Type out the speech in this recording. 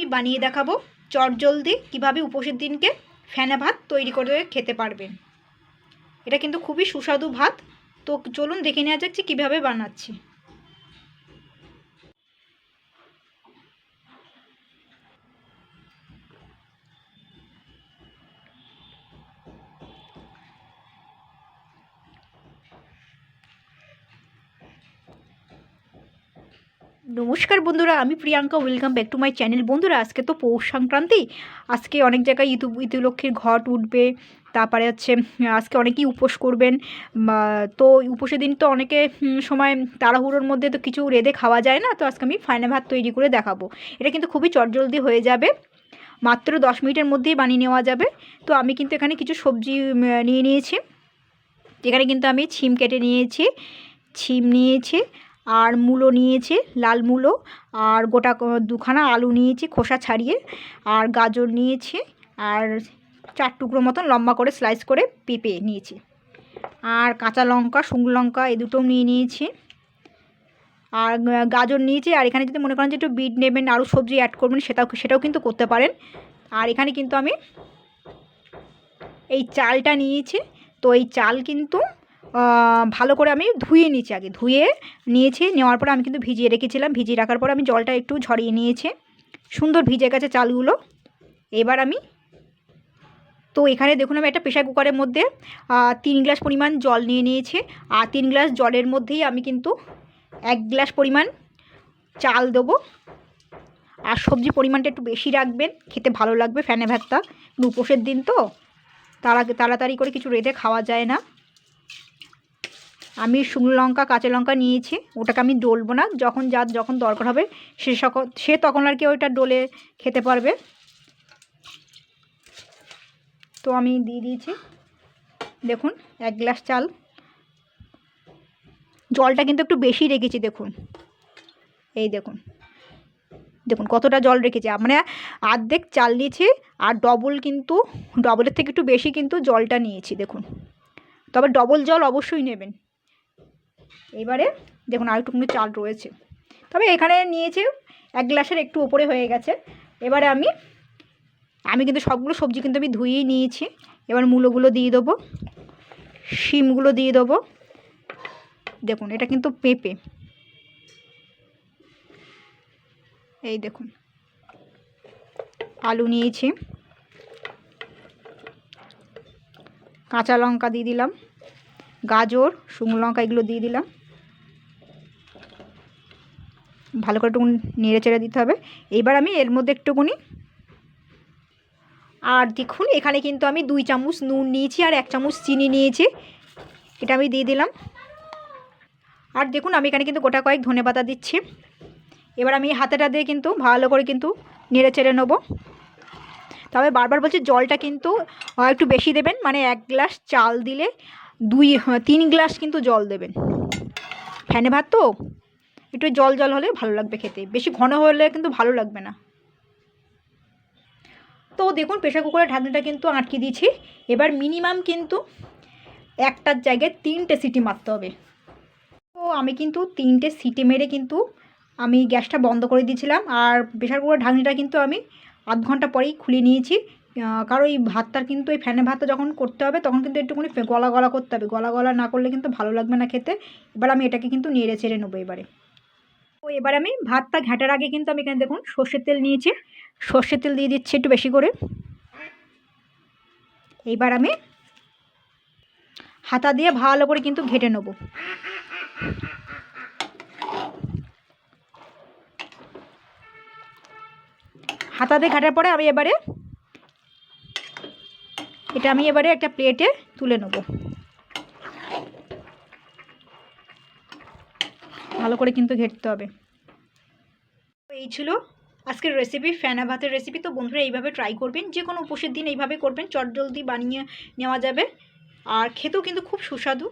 আমি বানিয়ে দেখাবো। চটজলদি কীভাবে উপোসের দিনকে ফেনা ভাত তৈরি করে খেতে পারবেন এটা কিন্তু খুবই সুস্বাদু ভাত। তো চলুন দেখে নেওয়া যাচ্ছে কীভাবে বানাচ্ছি। নমস্কার বন্ধুরা, আমি Priyanka welcome back to my channel বন্ধুরা, আজকে তো পৌষ সংক্রান্তি, আজকে অনেক জায়গায় ইতু, ইতুলক্ষ্মীর ঘট উঠবে, তারপরে হচ্ছে, আজকে অনেকেই উপোস করবেন তো উপোসের দিন তো অনেকে সময় তাড়াহুড়োর মধ্যে তো কিছু রেঁধে খাওয়া যায় না, তো আজকে আমি ফাইনা ভাত তৈরি করে দেখাবো। এটা কিন্তু খুবই চটজলদি হয়ে যাবে, মাত্র দশ মিনিটের মধ্যেই বানিয়ে নেওয়া যাবে। তো আমি কিন্তু এখানে কিছু সবজি নিয়ে নিয়েছি। এখানে কিন্তু আমি ছিম কেটে নিয়েছি, ছিম নিয়েছি আর মূলো নিয়েছে, লাল মূলো, আর গোটা দুখানা আলু নিয়েছি খোসা ছাড়িয়ে, আর গাজর নিয়েছি, আর চার টুকরো মতন লম্বা করে স্লাইস করে পেঁপে নিয়েছি। আর কাঁচা লঙ্কা, শুকনো লঙ্কা এই দুটোও নিয়ে নিয়েছি। আর গাজর নিয়েছি, আর এখানে যদি মনে করেন যে একটু বিট নেবেন, আরও সবজি অ্যাড করবেন, সেটাও সেটাও কিন্তু করতে পারেন। আর এখানে কিন্তু আমি এই চালটা নিয়েছি। তো এই চাল কিন্তু ভালো করে আমি ধুয়ে নিয়েছি আগে। ধুয়ে নিয়েছি, নেওয়ার পরে আমি কিন্তু ভিজিয়ে রেখেছিলাম। ভিজিয়ে রাখার পর আমি জলটা একটু ঝরিয়ে নিয়েছে। সুন্দর ভিজে গেছে চালগুলো। এবার আমি তো এখানে দেখুন আমি একটা প্রেশার কুকারের মধ্যে তিন গ্লাস পরিমাণ জল নিয়ে নিয়েছি। আর তিন গ্লাস জলের মধ্যেই আমি কিন্তু এক গ্লাস পরিমাণ চাল দেবো। আর সবজি পরিমাণটা একটু বেশি রাখবেন, খেতে ভালো লাগবে। ফ্যানে ভাতটা উপোসের দিন তো তাড়াতাড়ি করে কিছু রেঁধে খাওয়া যায় না। আমি শুকনো লঙ্কা, কাঁচা লঙ্কা নিয়েছি। ওটাকে আমি ডলবো না। যখন যার যখন দরকার হবে, সে সকল সে তখন আর কি ওইটা ডলে খেতে পারবে। তো আমি দিয়ে দিয়েছি। দেখুন, এক গ্লাস চাল। জলটা কিন্তু একটু বেশি রেখেছি, দেখুন। এই দেখুন। দেখুন, কতটা জল রেখেছি। মানে আর্ধেক চাল নিয়েছি আর ডবল কিন্তু ডবলের থেকে একটু বেশি কিন্তু জলটা নিয়েছি, দেখুন। তবে ডবল জল অবশ্যই নেবেন। এবারে দেখুন আর একটুখানি চাল রয়েছে। তবে এখানে নিয়েছি এক গ্লাসের একটু ওপরে হয়ে গেছে। এবারে আমি আমি কিন্তু সবগুলো সবজি কিন্তু আমি ধুয়েই নিয়েছি। এবার মূলোগুলো দিয়ে দেবো, শিমগুলো দিয়ে দেবো। দেখুন, এটা কিন্তু পেঁপে। এই দেখুন, আলু নিয়েছি। কাঁচা লঙ্কা দিয়ে দিলাম। গাজর, শুকনো লঙ্কা এগুলো দিয়ে দিলাম। ভালো করে একটু নেড়ে চেড়ে দিতে হবে। এইবার আমি এর মধ্যে একটুকুনি আর দেখুন, এখানে কিন্তু আমি দুই চামচ নুন নিয়েছি আর এক চামচ চিনি নিয়েছি। এটা আমি দিয়ে দিলাম। আর দেখুন, আমি এখানে কিন্তু গোটা কয়েক ধনে পাতা দিচ্ছি। এবার আমি হাতেটা দিয়ে কিন্তু ভালো করে কিন্তু নেড়ে চেড়ে নেব। তবে বারবার বলছি, জলটা কিন্তু একটু বেশি দেবেন মানে এক গ্লাস চাল দিলে দুই হ্যাঁ, তিন গ্লাস কিন্তু জল দেবেন। ফ্যানে ভাত তো? একটু জল জল হলে ভালো লাগবে খেতে। বেশি ঘন হলে কিন্তু ভালো লাগবে না। তো দেখুন প্রেশার কুকারের ঢাকনাটা কিন্তু আটকে দিয়েছি। এবার মিনিমাম কিন্তু একটার জায়গায় তিনটে সিটি মারতে হবে। তো আমি কিন্তু তিনটে সিটি মেরে কিন্তু আমি গ্যাসটা বন্ধ করে দিয়েছিলাম। আর প্রেশার কুকারের ঢাকনিটা কিন্তু আমি আধ ঘণ্টা পরেই খুলে নিয়েছি। কারণ এই ভাতটার কিন্তু এই ফ্যানে ভাতটা যখন করতে হবে, তখন কিন্তু একটুখানি গলা গলা করতে হবে। গলা গলা না করলে কিন্তু ভালো লাগবে না খেতে। এবার আমি এটাকে কিন্তু নেড়ে চেড়ে নেব এবারে। তো এবার আমি ভাতটা ঘাটার আগে কিন্তু আমি এখানে দেখুন সর্ষের তেল নিয়েছি। সর্ষের তেল দিয়ে দিচ্ছি একটু বেশি করে। এইবার আমি হাতা দিয়ে ভালো করে কিন্তু ঘেটে নেব। হাতা দিয়ে ঘাটার পরে আমি এবারে এটা আমি এবারে একটা প্লেটে তুলে নেব। ভালো করে কিন্তু ঘেটতে হবে। এই ছিল আজকের রেসিপি ফ্যানা ভাতের রেসিপি তো বন্ধুরা, এইভাবে ট্রাই করবেন, যে কোনো উপোষের দিন এইভাবে করবেন। চট জলদি বানিয়ে নেওয়া যাবে। আর খেতেও কিন্তু খুব সুস্বাদু।